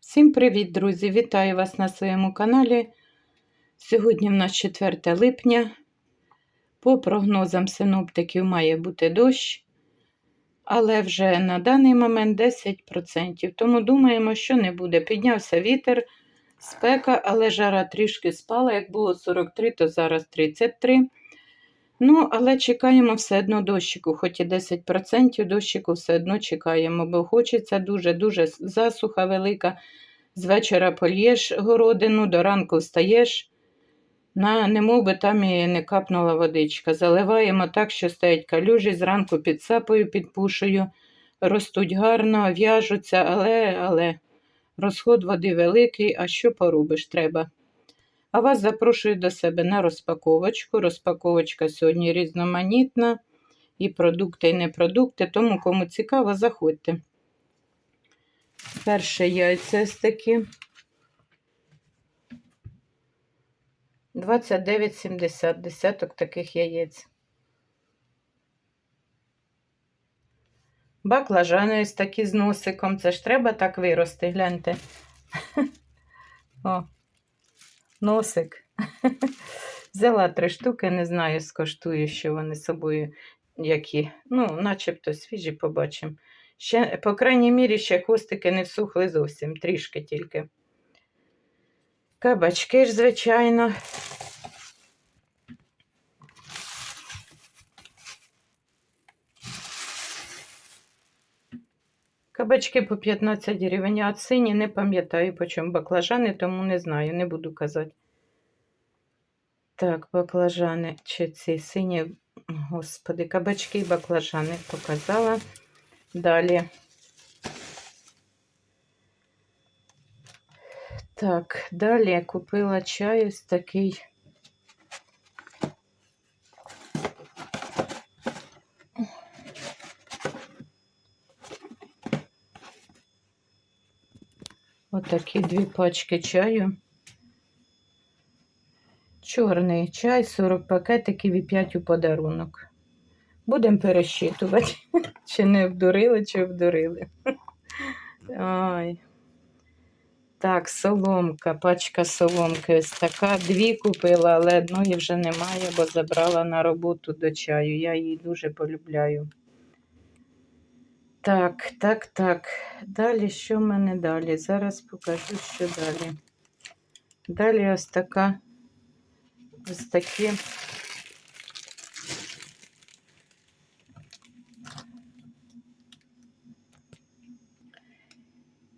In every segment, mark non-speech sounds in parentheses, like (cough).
Всім привіт, друзі! Вітаю вас на своєму каналі. Сьогодні в нас 4 липня. По прогнозам синоптиків має бути дощ, але вже на даний момент 10%. Тому думаємо, що не буде. Піднявся вітер, спека, але жара трішки спала. Як було 43, то зараз 33. Ну, але чекаємо все одно дощику, хоч і 10% дощику все одно чекаємо, бо хочеться дуже-дуже засуха велика. З вечора польєш городину, до ранку встаєш, на, немов би там і не капнула водичка. Заливаємо так, що стоять калюжі, зранку підсапою, підпушую, ростуть гарно, в'яжуться, але, але розход води великий, а що поробиш треба. А вас запрошую до себе на розпаковочку. Розпаковочка сьогодні різноманітна. І продукти, і не продукти, тому кому цікаво, заходьте. Перше яйця ось такі. 29,70 десяток таких яєць. Баклажани ось такі з носиком. Це ж треба так вирости, гляньте. (laughs) О, носик. (laughs) Взяла три штуки, не знаю, скоштую, що вони собою які. Ну, начебто свіжі побачимо. Ще, по крайній мірі, ще хвостики не всухли зовсім, трішки тільки. Кабачки ж, звичайно. Кабачки по 15 гривень, а сині не пам'ятаю, по чому баклажани, тому не знаю, не буду казати. Так, баклажани чи ці сині, господи, кабачки і баклажани показала. Далі. Так, далі купила чай ось такий. Отакі дві пачки чаю. Чорний чай, 40 пакетиків і 5 у подарунок. Будемо пересчитувати, (laughs) чи не вдурили, чи вдурили. Ой. Так, соломка, пачка соломки ось така. Дві купила, але одної вже немає, бо забрала на роботу до чаю. Я її дуже полюбляю. Так, так, так. Далі, що в мене далі? Зараз покажу, що далі. Далі ось така, ось такі.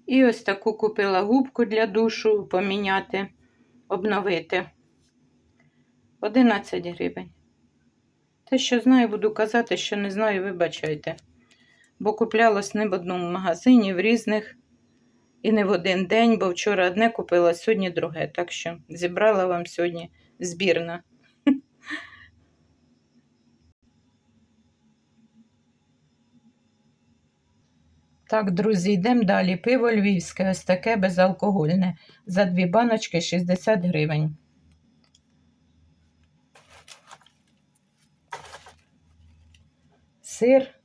І ось таку купила губку для душу поміняти, обновити. 11 гривень. Те, що знаю, буду казати, що не знаю, вибачайте. Бо куплялось не в одному магазині, в різних. І не в один день, бо вчора одне купила, сьогодні друге. Так що зібрала вам сьогодні збірна. (laughs) Так, друзі, йдемо далі. Пиво львівське, ось таке безалкогольне. За дві баночки 60 гривень. Сир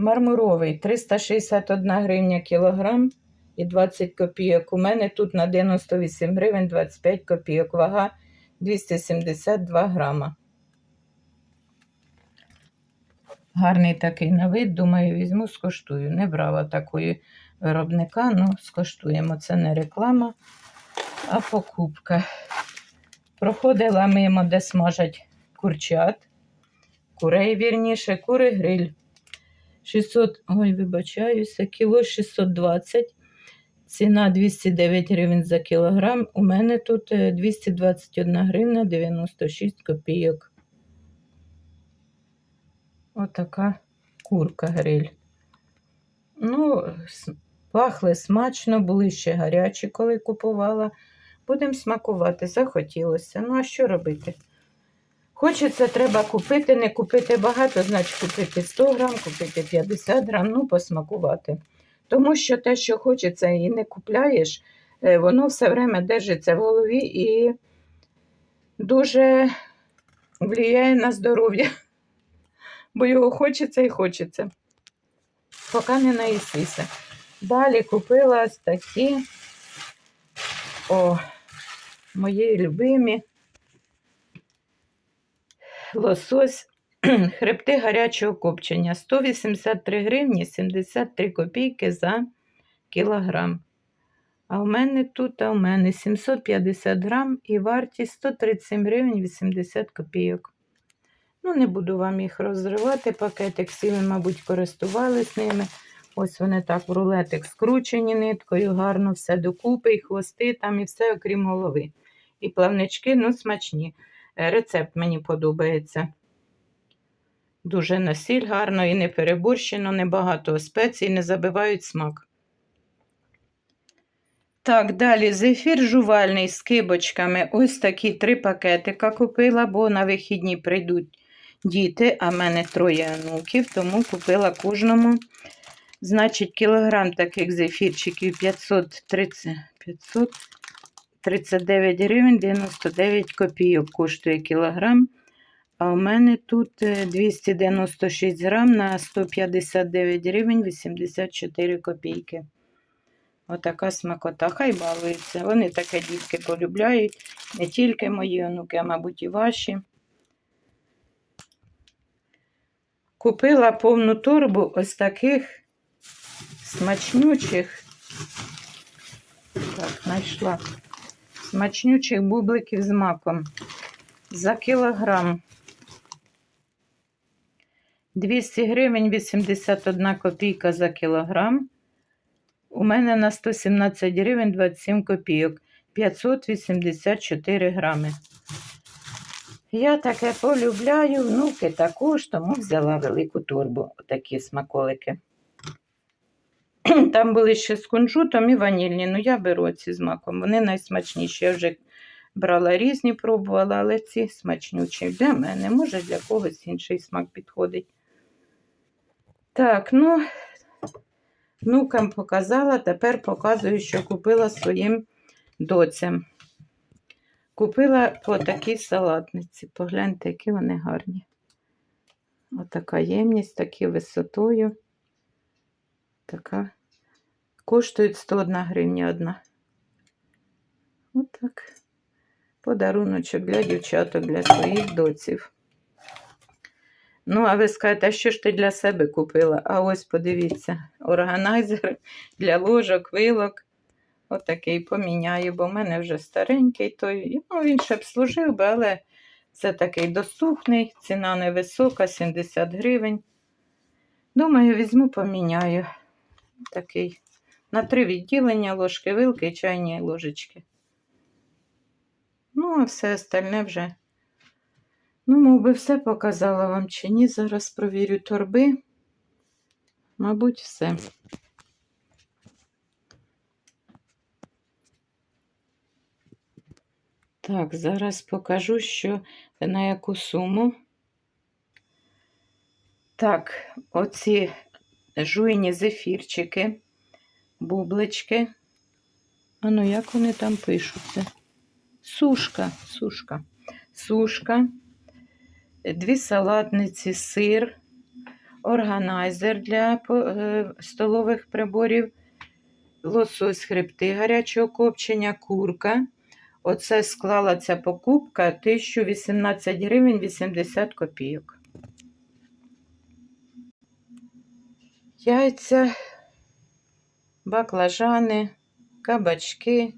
мармуровий 361 гривня кілограм і 20 копійок. У мене тут на 98 гривень 25 копійок. Вага 272 грама. Гарний такий на вид, думаю, візьму, скоштую. Не брала такої виробника, ну, скоштуємо. Це не реклама, а покупка. Проходила мимо, де смажать курчат, курей вірніше, кури гриль. 600, ой, вибачаюся, кіло 620, ціна 209 гривень за кілограм. У мене тут 221 гривна 96 копійок. Отака курка гриль. Ну, пахли смачно, були ще гарячі, коли купувала. Будемо смакувати, захотілося. Ну, а що робити? Хочеться, треба купити, не купити багато, значить купити 100 грам, купити 50 грам, ну, посмакувати. Тому що те, що хочеться і не купляєш, е, воно все время держиться в голові і дуже впливає на здоров'я бо його хочеться і хочеться. Поки не наїсися. Далі купила такі О, мої любимі. Лосось (clears throat) хребти гарячого копчення 183 гривні 73 копійки за кілограм. А в мене тут, а в мене 750 грам і вартість 137 гривень 80 копійок. Ну, не буду вам їх розривати, пакетик всі ви, мабуть, користувались ними. Ось вони так в рулетик скручені ниткою, гарно все докупи, і хвости там, і все, окрім голови. І плавнички, ну, смачні. Е, Рецепт мені подобається. Дуже насіль гарно і не переборщено, небагато спецій, не забивають смак. Так, далі зефір жувальний з кибочками. Ось такі три пакетика купила, бо на вихідні прийдуть діти, а в мене троє онуків, тому купила кожному. Значить, кілограм таких зефірчиків 530, 539 гривень 99 копійок коштує кілограм. А у мене тут е, 296 грам на 159 гривень 84 копійки. Отака смакота. Хай балується. Вони таке дітки полюбляють. Не тільки мої онуки, а мабуть, і ваші. Купила повну торбу ось таких смачнючих. Так, знайшла. Смачнючих бубликів з маком. За кілограм. 200 гривень 81 копійка за кілограм. У мене на 117 гривень 27 копійок. 584 грами. Я таке полюбляю, внуки також, тому взяла велику торбу, такі смаколики. (clears throat) Там були ще з кунжутом і ванільні, ну я беру ці з маком. Вони найсмачніші. Я вже брала різні, пробувала, але ці смачнючі. Для мене, може, для когось інший смак підходить. Так, ну, внукам показала, тепер показую, що купила своїм доцям. Купила по такій салатниці. Погляньте, які вони гарні. Отака ємність, такі висотою. Така. Коштують 101 гривня одна. Отак. Подаруночок для дівчаток, для своїх доців. Ну, а ви скажете, а що ж ти для себе купила? А ось подивіться, органайзер для ложок, вилок. Отакий поміняю, бо в мене вже старенький той. Ну, він ще б служив би, але це такий доступний, ціна невисока, 70 гривень. Думаю, візьму, поміняю. Такий. На три відділення ложки, вилки і чайні ложечки. Ну, а все остальне вже. Ну, мов би, все показала вам чи ні. Зараз провірю торби. Мабуть, все. Так, зараз покажу, що на яку суму. Так, оці жуйні зефірчики, бублички. А ну, як вони там пишуться? Сушка, сушка, сушка, дві салатниці, сир, органайзер для е, столових приборів, лосось хребти гарячого копчення, курка. Оце склала ця покупка 1018 гривень 80 копійок. Яйця, баклажани, кабачки,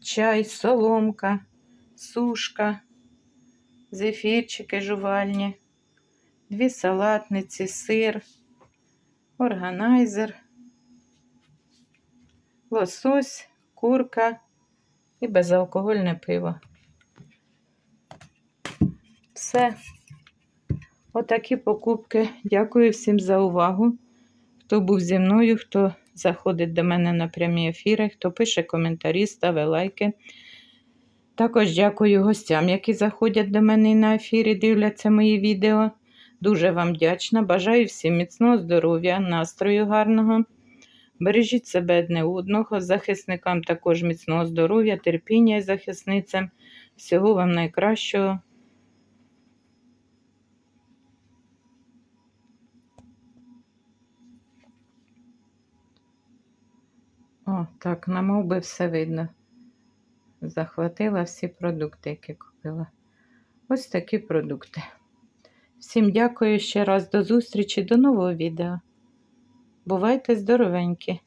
чай, соломка, сушка, зефірчики жувальні, дві салатниці, сир, органайзер, лосось, курка і безалкогольне пиво. Все. Отакі покупки. Дякую всім за увагу. Хто був зі мною, хто заходить до мене на прямі ефіри, хто пише коментарі, ставить лайки. Також дякую гостям, які заходять до мене на ефірі, дивляться мої відео. Дуже вам вдячна. Бажаю всім міцного здоров'я, настрою гарного. Бережіть себе одне одного, захисникам також міцного здоров'я, терпіння і захисницям. Всього вам найкращого. Так, намов би все видно. захватила всі продукти, які купила. Ось такі продукти. Всім дякую ще раз до зустрічі, до нового відео. Бувайте здоровенькі!